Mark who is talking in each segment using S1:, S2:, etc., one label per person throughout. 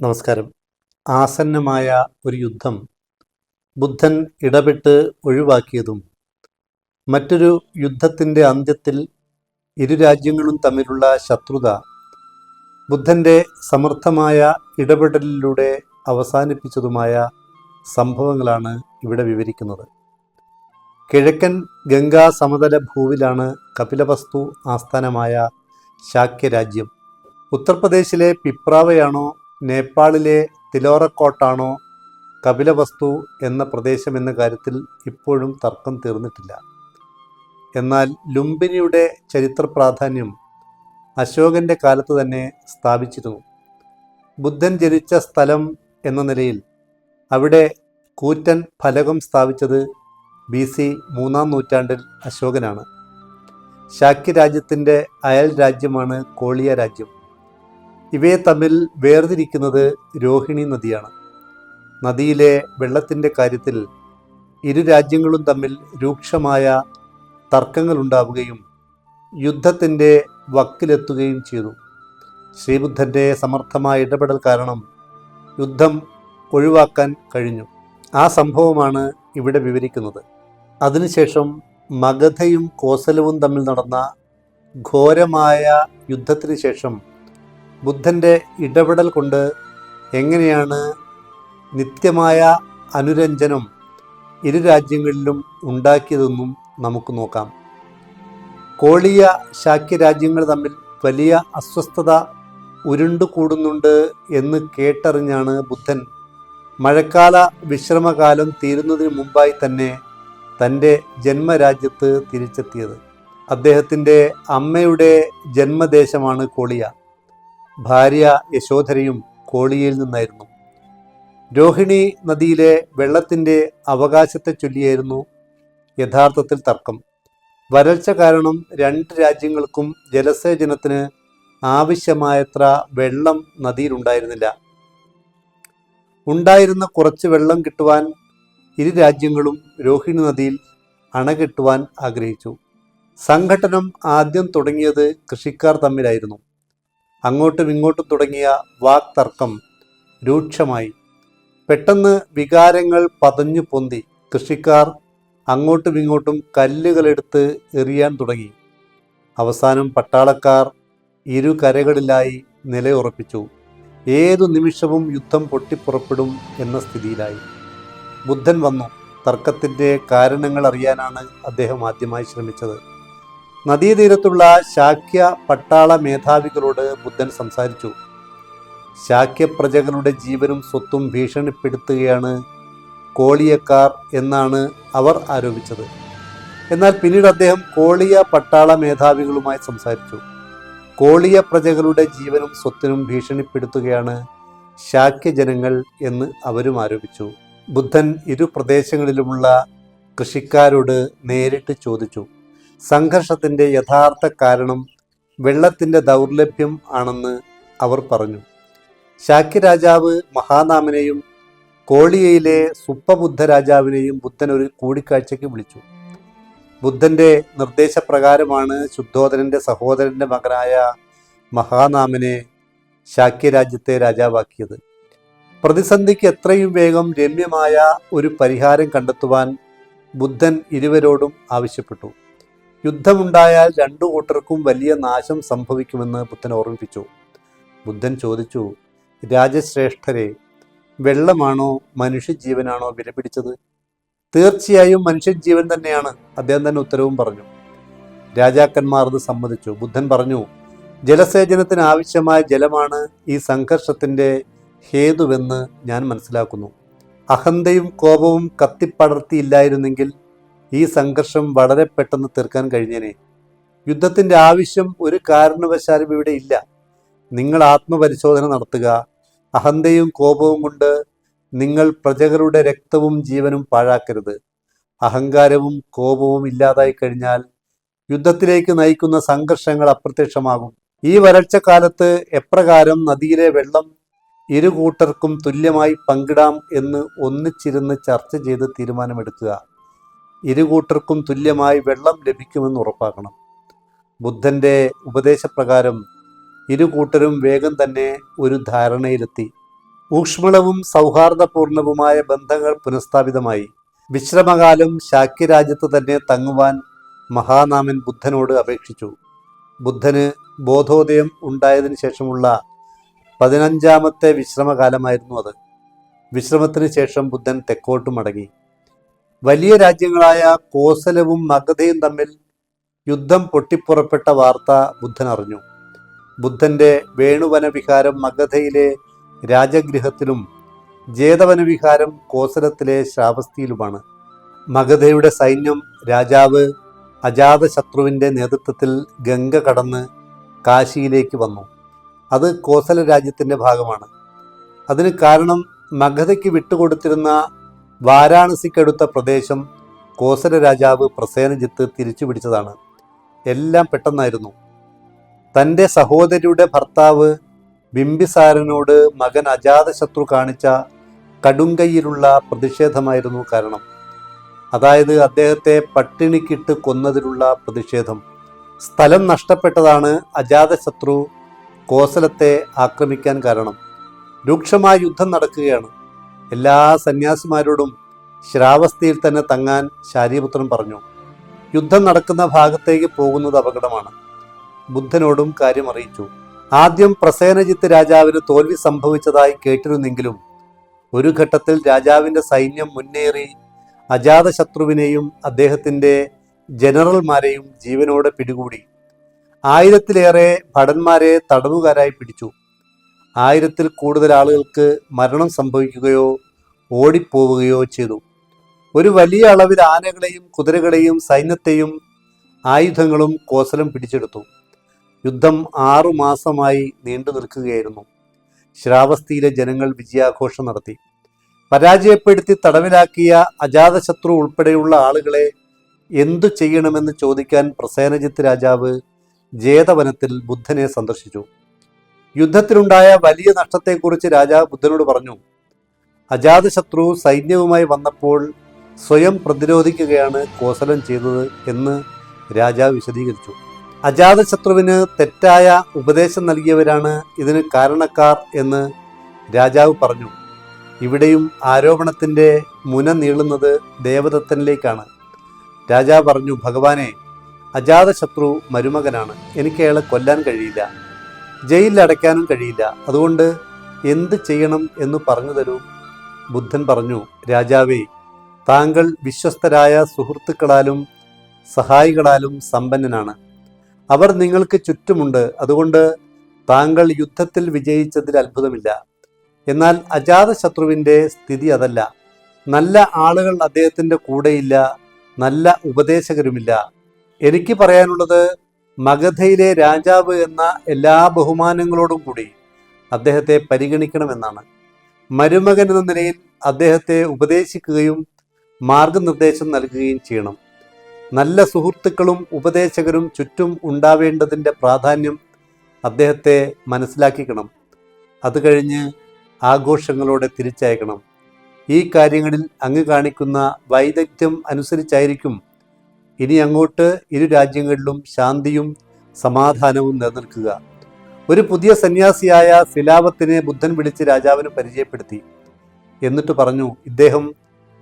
S1: നമസ്കാരം. ആസന്നമായ ഒരു യുദ്ധം ബുദ്ധൻ ഇടപെട്ട് ഒഴിവാക്കിയതും മറ്റൊരു യുദ്ധത്തിന്റെ അന്ത്യത്തിൽ ഇരു രാജ്യങ്ങളും തമ്മിലുള്ള ശത്രുത ബുദ്ധന്റെ സമർത്ഥമായ ഇടപെടലിലൂടെ അവസാനിപ്പിച്ചതുമായ സംഭവങ്ങളാണ് ഇവിടെ വിവരിക്കുന്നത്. കിഴക്കൻ ഗംഗാ സമതല ഭൂവിലാണ് കപിലവസ്തു ആസ്ഥാനമായ ശാക്യരാജ്യം. ഉത്തർപ്രദേശിലെ പിപ്രാവയാണോ നേപ്പാളിലെ തിലോറക്കോട്ടാണോ കപിലവസ്തു എന്ന പ്രദേശം എന്ന കാര്യത്തിൽ ഇപ്പോഴും തർക്കം തീർന്നിട്ടില്ല. എന്നാൽ ലുംബിനിയുടെ ചരിത്ര പ്രാധാന്യം അശോകന്റെ കാലത്ത് തന്നെ സ്ഥാപിച്ചിരുന്നു. ബുദ്ധൻ ജനിച്ച സ്ഥലം എന്ന നിലയിൽ അവിടെ കൂറ്റൻ ഫലകം സ്ഥാപിച്ചത് ബി സി മൂന്നാം നൂറ്റാണ്ടിൽ അശോകനാണ്. ശാക്യരാജ്യത്തിന്റെ അയൽ രാജ്യമാണ് കോളിയ രാജ്യം. ഇവയെ തമ്മിൽ വേർതിരിക്കുന്നത് രോഹിണി നദിയാണ്. നദിയിലെ വെള്ളത്തിന്റെ കാര്യത്തിൽ ഇരു രാജ്യങ്ങളും തമ്മിൽ രൂക്ഷമായ തർക്കങ്ങളുണ്ടാവുകയും യുദ്ധത്തിന്റെ വക്കിലെത്തുകയും ചെയ്തു. ശ്രീബുദ്ധന്റെ സമർത്ഥമായ ഇടപെടൽ കാരണം യുദ്ധം ഒഴിവാക്കാൻ കഴിഞ്ഞു. ആ സംഭവമാണ് ഇവിടെ വിവരിക്കുന്നത്. അതിനുശേഷം മഗധയും കോസലവും തമ്മിൽ നടന്ന ഘോരമായ യുദ്ധത്തിന് ശേഷം ബുദ്ധന്റെ ഇടപെടൽ കൊണ്ട് എങ്ങനെയാണ് നിത്യമായ അനുരഞ്ജനം ഇരു രാജ്യങ്ങളിലും ഉണ്ടാക്കിയതെന്നും നമുക്ക് നോക്കാം. കോളിയ ശാക്യ രാജ്യങ്ങൾ തമ്മിൽ വലിയ അസ്വസ്ഥത ഉരുണ്ടുകൂടുന്നുണ്ട് എന്ന് കേട്ടറിഞ്ഞാണ് ബുദ്ധൻ. മഴക്കാല വിശ്രമകാലം തീരുന്നതിന് മുമ്പായി തന്നെ തന്റെ ജന്മരാജ്യത്ത് തിരിച്ചെത്തിയത്. അദ്ദേഹത്തിന്റെ അമ്മയുടെ ജന്മദേശമാണ് കോളിയ. ഭാര്യ യശോധരയും കോളിയയിൽ നിന്നായിരുന്നു. രോഹിണി നദിയിലെ വെള്ളത്തിന്റെ അവകാശത്തെ ചൊല്ലിയായിരുന്നു യഥാർത്ഥത്തിൽ തർക്കം. വരൾച്ച കാരണം രണ്ട് രാജ്യങ്ങൾക്കും ജലസേചനത്തിന് ആവശ്യമായത്ര വെള്ളം നദിയിലുണ്ടായിരുന്നില്ല. ഉണ്ടായിരുന്ന കുറച്ച് വെള്ളം കിട്ടുവാൻ ഇരു രാജ്യങ്ങളും രോഹിണി നദിയിൽ അണ കെട്ടുവാൻ ആഗ്രഹിച്ചു. സംഘട്ടനം ആദ്യം തുടങ്ങിയത് കൃഷിക്കാർ തമ്മിലായിരുന്നു. അങ്ങോട്ടും ഇങ്ങോട്ടും തുടങ്ങിയ വാക്തർക്കം രൂക്ഷമായി. പെട്ടെന്ന് വികാരങ്ങൾ പതഞ്ഞു പൊന്തി. കൃഷിക്കാർ അങ്ങോട്ടും ഇങ്ങോട്ടും കല്ലുകളെടുത്ത് എറിയാൻ തുടങ്ങി. അവസാനം പട്ടാളക്കാർ ഇരു കരകളിലായി നിലയുറപ്പിച്ചു. ഏതു നിമിഷവും യുദ്ധം പൊട്ടിപ്പുറപ്പെടും എന്ന സ്ഥിതിയിലായി. ബുദ്ധൻ വന്നു. തർക്കത്തിന്റെ കാരണങ്ങൾ അറിയാനാണ് അദ്ദേഹം ആദ്യമായി ശ്രമിച്ചത്. നദീതീരത്തുള്ള ശാക്യ പട്ടാള മേധാവികളോട് ബുദ്ധൻ സംസാരിച്ചു. ശാക്യ പ്രജകളുടെ ജീവനും സ്വത്തും ഭീഷണിപ്പെടുത്തുകയാണ് കോളിയക്കാർ എന്നാണ് അവർ ആരോപിച്ചത്. എന്നാൽ പിന്നീട് അദ്ദേഹം കോളിയ പട്ടാള മേധാവികളുമായി സംസാരിച്ചു. കോളിയ പ്രജകളുടെ ജീവനും സ്വത്തിനും ഭീഷണിപ്പെടുത്തുകയാണ് ശാക്യ ജനങ്ങൾ എന്ന് അവരും ആരോപിച്ചു. ബുദ്ധൻ ഇരു പ്രദേശങ്ങളിലുമുള്ള കൃഷിക്കാരോട് നേരിട്ട് ചോദിച്ചു. സംഘർഷത്തിന്റെ യഥാർത്ഥ കാരണം വെള്ളത്തിന്റെ ദൗർലഭ്യം ആണെന്ന് അവർ പറഞ്ഞു. ശാക്യ രാജാവ് മഹാനാമനെയും കോളിയയിലെ സുപ്പബുദ്ധ രാജാവിനെയും ബുദ്ധൻ ഒരു കൂടിക്കാഴ്ചയ്ക്ക് വിളിച്ചു. ബുദ്ധന്റെ നിർദ്ദേശപ്രകാരമാണ് ശുദ്ധോധനന്റെ സഹോദരന്റെ മകനായ മഹാനാമനെ ശാക്യരാജ്യത്തെ രാജാവാക്കിയത്. പ്രതിസന്ധിക്ക് എത്രയും വേഗം രമ്യമായ ഒരു പരിഹാരം കണ്ടെത്തുവാൻ ബുദ്ധൻ ഇരുവരോടും ആവശ്യപ്പെട്ടു. യുദ്ധമുണ്ടായാൽ രണ്ടു കൂട്ടർക്കും വലിയ നാശം സംഭവിക്കുമെന്ന് ബുദ്ധൻ ഓർമ്മിപ്പിച്ചു. ബുദ്ധൻ ചോദിച്ചു രാജശ്രേഷ്ഠരെ വെള്ളമാണോ മനുഷ്യജീവനാണോ വിലപിടിച്ചത്? തീർച്ചയായും മനുഷ്യജീവൻ തന്നെയാണ് അദ്ദേഹം തന്നെ ഉത്തരവും പറഞ്ഞു. രാജാക്കന്മാർ അത് സമ്മതിച്ചു. ബുദ്ധൻ പറഞ്ഞു ജലസേചനത്തിന് ആവശ്യമായ ജലമാണ് ഈ സംഘർഷത്തിന്റെ ഹേതുവെന്ന് ഞാൻ മനസ്സിലാക്കുന്നു. അഹന്തയും കോപവും കത്തിപ്പടർത്തിയില്ലായിരുന്നെങ്കിൽ ഈ സംഘർഷം വളരെ പെട്ടെന്ന് തീർക്കാൻ കഴിഞ്ഞേനെ. യുദ്ധത്തിന്റെ ആവശ്യം ഒരു കാരണവശാലും ഇവിടെ ഇല്ല. നിങ്ങൾ ആത്മപരിശോധന നടത്തുക. അഹന്തയും കോപവും കൊണ്ട് നിങ്ങൾ പ്രജകളുടെ രക്തവും ജീവനും പാഴാക്കരുത്. അഹങ്കാരവും കോപവും ഇല്ലാതായി കഴിഞ്ഞാൽ യുദ്ധത്തിലേക്ക് നയിക്കുന്ന സംഘർഷങ്ങൾ അപ്രത്യക്ഷമാകും. ഈ വരൾച്ച കാലത്ത് എപ്രകാരം നദിയിലെ വെള്ളം ഇരു കൂട്ടർക്കും തുല്യമായി പങ്കിടാം എന്ന് ഒന്നിച്ചിരുന്ന് ചർച്ച ചെയ്ത് തീരുമാനമെടുക്കുക. ഇരു കൂട്ടർക്കും തുല്യമായി വെള്ളം ലഭിക്കുമെന്ന് ഉറപ്പാക്കണം. ബുദ്ധന്റെ ഉപദേശപ്രകാരം ഇരുകൂട്ടരും വേഗം തന്നെ ഒരു ധാരണയിലെത്തി. ഊഷ്മളവും സൗഹാർദ്ദപൂർണവുമായ ബന്ധങ്ങൾ പുനഃസ്ഥാപിതമായി. വിശ്രമകാലം ശാക്യരാജ്യത്ത് തന്നെ തങ്ങുവാൻ മഹാനാമൻ ബുദ്ധനോട് അപേക്ഷിച്ചു. ബുദ്ധന് ബോധോദയം ഉണ്ടായതിനു ശേഷമുള്ള പതിനഞ്ചാമത്തെ വിശ്രമകാലമായിരുന്നു അത്. വിശ്രമത്തിന് ശേഷം ബുദ്ധൻ തെക്കോട്ട് മടങ്ങി. വലിയ രാജ്യങ്ങളായ കോസലവും മഗധയും തമ്മിൽ യുദ്ധം പൊട്ടിപ്പുറപ്പെട്ട വാർത്ത ബുദ്ധൻ അറിഞ്ഞു. ബുദ്ധന്റെ വേണുവനവിഹാരം മഗധയിലെ രാജഗൃഹത്തിലും ജേതവനവിഹാരം കോസലത്തിലെ ശ്രാവസ്തിയിലുമാണ്. മഗധയുടെ സൈന്യം രാജാവ് അജാതശത്രുവിന്റെ നേതൃത്വത്തിൽ ഗംഗ കടന്ന് കാശിയിലേക്ക് വന്നു. അത് കോസല രാജ്യത്തിന്റെ ഭാഗമാണ്. അതിന് കാരണം മഗധയ്ക്ക് വിട്ടുകൊടുത്തിരുന്ന വാരാണസിക്കടുത്ത പ്രദേശം കോസല രാജാവ് പ്രസേനജിത്ത് തിരിച്ചു പിടിച്ചതാണ്. എല്ലാം പെട്ടെന്നായിരുന്നു. തന്റെ സഹോദരിയുടെ ഭർത്താവ് ബിംബിസാരനോട് മകൻ അജാതശത്രു കാണിച്ച കടുങ്കൈയിലുള്ള പ്രതിഷേധമായിരുന്നു കാരണം. അതായത് അദ്ദേഹത്തെ പട്ടിണിക്കിട്ട് കൊന്നതിലുള്ള പ്രതിഷേധം. സ്ഥലം നഷ്ടപ്പെട്ടതാണ് അജാതശത്രു കോസലത്തെ ആക്രമിക്കാൻ കാരണം. രൂക്ഷമായ യുദ്ധം നടക്കുകയാണ്. എല്ലാ സന്യാസിമാരോടും ശ്രാവസ്ഥയിൽ തന്നെ തങ്ങാൻ ശാരീപുത്രൻ പറഞ്ഞു യുദ്ധം നടക്കുന്ന ഭാഗത്തേക്ക് പോകുന്നത് അപകടമാണ്. ബുദ്ധനോടും കാര്യം അറിയിച്ചു. ആദ്യം പ്രസേനജിത്ത് രാജാവിന് തോൽവി സംഭവിച്ചതായി കേട്ടിരുന്നെങ്കിലും ഒരു ഘട്ടത്തിൽ രാജാവിന്റെ സൈന്യം മുന്നേറി അജാതശത്രുവിനെയും അദ്ദേഹത്തിന്റെ ജനറൽമാരെയും ജീവനോടെ പിടികൂടി. ആയിരത്തിലേറെ ഭടന്മാരെ തടവുകാരായി പിടിച്ചു. ആയിരത്തിൽ കൂടുതൽ ആളുകൾക്ക് മരണം സംഭവിക്കുകയോ ഓടിപ്പോവുകയോ ചെയ്തു. ഒരു വലിയ അളവിൽ ആനകളെയും കുതിരകളെയും സൈന്യത്തെയും ആയുധങ്ങളും കോസലും പിടിച്ചെടുത്തു. യുദ്ധം ആറു മാസമായി നീണ്ടു നിൽക്കുകയായിരുന്നു. ശ്രാവസ്തിയിലെ ജനങ്ങൾ വിജയാഘോഷം നടത്തി. പരാജയപ്പെടുത്തി തടവിലാക്കിയ അജാതശത്രു ഉൾപ്പെടെയുള്ള ആളുകളെ എന്തു ചെയ്യണമെന്ന് ചോദിക്കാൻ പ്രസേനജിത്ത് രാജാവ് ജേതവനത്തിൽ ബുദ്ധനെ സന്ദർശിച്ചു. യുദ്ധത്തിലുണ്ടായ വലിയ നഷ്ടത്തെക്കുറിച്ച് രാജാവ് ബുദ്ധനോട് പറഞ്ഞു. അജാതശത്രു സൈന്യവുമായി വന്നപ്പോൾ സ്വയം പ്രതിരോധിക്കുകയാണ് കോസലം ചെയ്തത് എന്ന് രാജാവ് വിശദീകരിച്ചു. അജാതശത്രുവിന് തെറ്റായ ഉപദേശം നൽകിയവരാണ് ഇതിന് കാരണക്കാർ എന്ന് രാജാവ് പറഞ്ഞു. ഇവിടെയും ആരോപണത്തിന്റെ മുന നീളുന്നത് ദേവദത്തനിലേക്കാണ്. രാജാവ് പറഞ്ഞു ഭഗവാനെ അജാതശത്രു മരുമകനാണ്. എനിക്ക് അയാളെ കൊല്ലാൻ കഴിയില്ല. ജയിലിൽ അടയ്ക്കാനും കഴിയില്ല. അതുകൊണ്ട് എന്ത് ചെയ്യണം എന്ന് പറഞ്ഞു തരൂ. ബുദ്ധൻ പറഞ്ഞു രാജാവേ താങ്കൾ വിശ്വസ്തരായ സുഹൃത്തുക്കളാലും സഹായികളാലും സമ്പന്നനാണ്. അവർ നിങ്ങൾക്ക് ചുറ്റുമുണ്ട്. അതുകൊണ്ട് താങ്കൾ യുദ്ധത്തിൽ വിജയിച്ചതിൽ അത്ഭുതമില്ല. എന്നാൽ അജാതശത്രുവിന്റെ സ്ഥിതി അതല്ല. നല്ല ആളുകൾ അദ്ദേഹത്തിന്റെ കൂടെയില്ല. നല്ല ഉപദേശകരുമില്ല. എനിക്ക് പറയാനുള്ളത് മഗധയിലെ രാജാവ് എന്ന എല്ലാ ബഹുമാനങ്ങളോടും കൂടി അദ്ദേഹത്തെ പരിഗണിക്കണമെന്നാണ്. മരുമകൻ എന്ന നിലയിൽ അദ്ദേഹത്തെ ഉപദേശിക്കുകയും മാർഗനിർദ്ദേശം നൽകുകയും ചെയ്യണം. നല്ല സുഹൃത്തുക്കളും ഉപദേശകരും ചുറ്റും ഉണ്ടാവേണ്ടതിന്റെ പ്രാധാന്യം അദ്ദേഹത്തെ മനസ്സിലാക്കിക്കണം. അത് കഴിഞ്ഞ് ആഘോഷങ്ങളോടെ തിരിച്ചയക്കണം. ഈ കാര്യങ്ങളിൽ അങ്ങ് കാണിക്കുന്ന വൈദഗ്ധ്യം അനുസരിച്ചായിരിക്കും ഇനി അങ്ങോട്ട് ഇരു രാജ്യങ്ങളിലും ശാന്തിയും സമാധാനവും നിലനിൽക്കുക. ഒരു പുതിയ സന്യാസിയായ സിലാവത്തിനെ ബുദ്ധൻ വിളിച്ച് രാജാവിന് പരിചയപ്പെടുത്തി. എന്നിട്ട് പറഞ്ഞു ഇദ്ദേഹം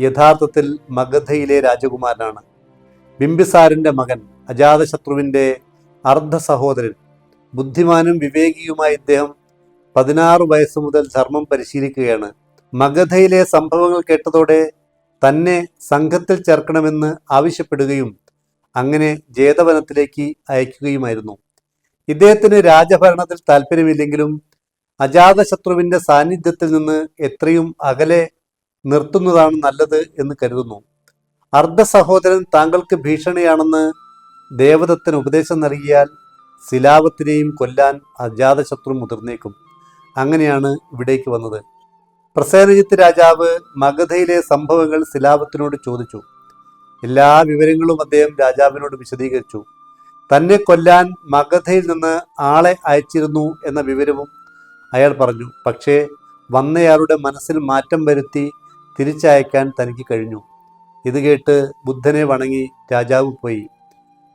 S1: യഥാർത്ഥത്തിൽ മഗധയിലെ രാജകുമാരനാണ്. ബിംബിസാരന്റെ മകൻ അജാതശത്രുവിന്റെ അർദ്ധ സഹോദരൻ. ബുദ്ധിമാനും വിവേകിയുമായ ഇദ്ദേഹം പതിനാറ് വയസ്സ് മുതൽ ധർമ്മം പരിശീലിക്കുകയാണ്. മഗധയിലെ സംഭവങ്ങൾ കേട്ടതോടെ തന്നെ സംഘത്തിൽ ചേർക്കണമെന്ന് ആവശ്യപ്പെടുകയും അങ്ങനെ ജേതവനത്തിലേക്ക് അയക്കുകയുമായിരുന്നു. ഇദ്ദേഹത്തിന് രാജഭരണത്തിൽ താല്പര്യമില്ലെങ്കിലും അജാതശത്രുവിന്റെ സാന്നിധ്യത്തിൽ നിന്ന് എത്രയും അകലെ നിർത്തുന്നതാണ് നല്ലത് എന്ന് കരുതുന്നു. അർദ്ധ സഹോദരൻ താങ്കൾക്ക് ഭീഷണിയാണെന്ന് ദേവദത്തിന് ഉപദേശം നൽകിയാൽ ശിലാവത്തിനെയും കൊല്ലാൻ അജാതശത്രു മുതിർന്നേക്കും. അങ്ങനെയാണ് ഇവിടേക്ക് വന്നത്. പ്രസേനജിത്ത് രാജാവ് മഗധയിലെ സംഭവങ്ങൾ ശിലാവത്തിനോട് ചോദിച്ചു. എല്ലാ വിവരങ്ങളും അദ്ദേഹം രാജാവിനോട് വിശദീകരിച്ചു. തന്നെ കൊല്ലാൻ മഗധയിൽ നിന്ന് ആളെ അയച്ചിരുന്നു എന്ന വിവരവും അയാൾ പറഞ്ഞു. പക്ഷേ വന്നയാളുടെ മനസ്സിൽ മാറ്റം വരുത്തി തിരിച്ചയക്കാൻ തനിക്ക് കഴിഞ്ഞു. ഇത് കേട്ട് ബുദ്ധനെ വണങ്ങി രാജാവ് പോയി.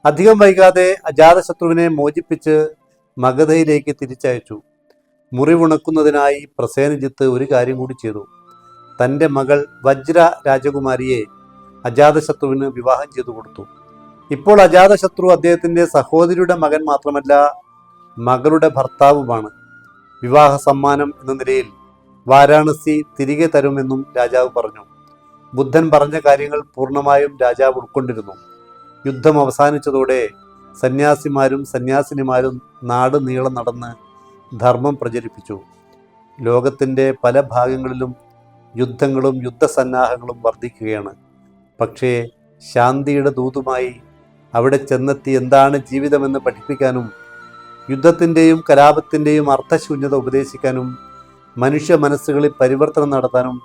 S1: അധികം വൈകാതെ അജാതശത്രുവിനെ മോചിപ്പിച്ച് മഗധയിലേക്ക് തിരിച്ചയച്ചു. മുറിവുണക്കുന്നതിനായി പ്രസേനജിത്ത് ഒരു കാര്യം കൂടി ചെയ്തു. തന്റെ മകൾ വജ്ര രാജകുമാരിയെ അജാതശത്രുവിന് വിവാഹം ചെയ്തു കൊടുത്തു. ഇപ്പോൾ അജാതശത്രു അദ്ദേഹത്തിന്റെ സഹോദരിയുടെ മകൻ മാത്രമല്ല മകളുടെ ഭർത്താവുമാണ്. വിവാഹ സമ്മാനം എന്ന നിലയിൽ വാരാണസി തിരികെ തരുമെന്നും രാജാവ് പറഞ്ഞു. ബുദ്ധൻ പറഞ്ഞ കാര്യങ്ങൾ പൂർണമായും രാജാവ് ഉൾക്കൊണ്ടിരുന്നു. യുദ്ധം അവസാനിച്ചതോടെ സന്യാസിമാരും സന്യാസിനിമാരും നാട് നീളം നടന്ന് ധർമ്മം പ്രചരിപ്പിച്ചു. ലോകത്തിന്റെ പല ഭാഗങ്ങളിലും യുദ്ധങ്ങളും യുദ്ധസന്നാഹങ്ങളും വർദ്ധിക്കുകയാണ്. പക്ഷേ ശാന്തിയുടെ ദൂതുമായി അവിടെ ചെന്നെത്തി എന്താണ് ജീവിതമെന്ന് പഠിപ്പിക്കാനും യുദ്ധത്തിന്റെയും കലാപത്തിന്റെയും അർത്ഥശൂന്യത ഉപദേശിക്കാനും മനുഷ്യ മനസ്സുകളിൽ പരിവർത്തനം നടത്താനും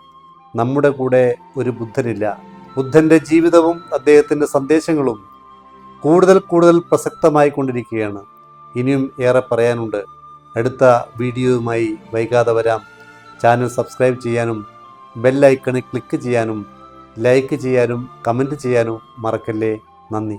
S1: നമ്മുടെ കൂടെ ഒരു ബുദ്ധനില്ല. ബുദ്ധന്റെ ജീവിതവും അദ്ദേഹത്തിന്റെ സന്ദേശങ്ങളും കൂടുതൽ കൂടുതൽ പ്രസക്തമായിക്കൊണ്ടിരിക്കുകയാണ്. ഇനിയും ഏറെ പറയാനുണ്ട്. അടുത്ത വീഡിയോയുമായി വൈകാതെ വരാം. ചാനൽ സബ്സ്ക്രൈബ് ചെയ്യാനും ബെൽ ഐക്കണിൽ ക്ലിക്ക് ചെയ്യാനും ലൈക്ക് ചെയ്യാനും കമന്റ് ചെയ്യാനും മറക്കല്ലേ. നന്ദി.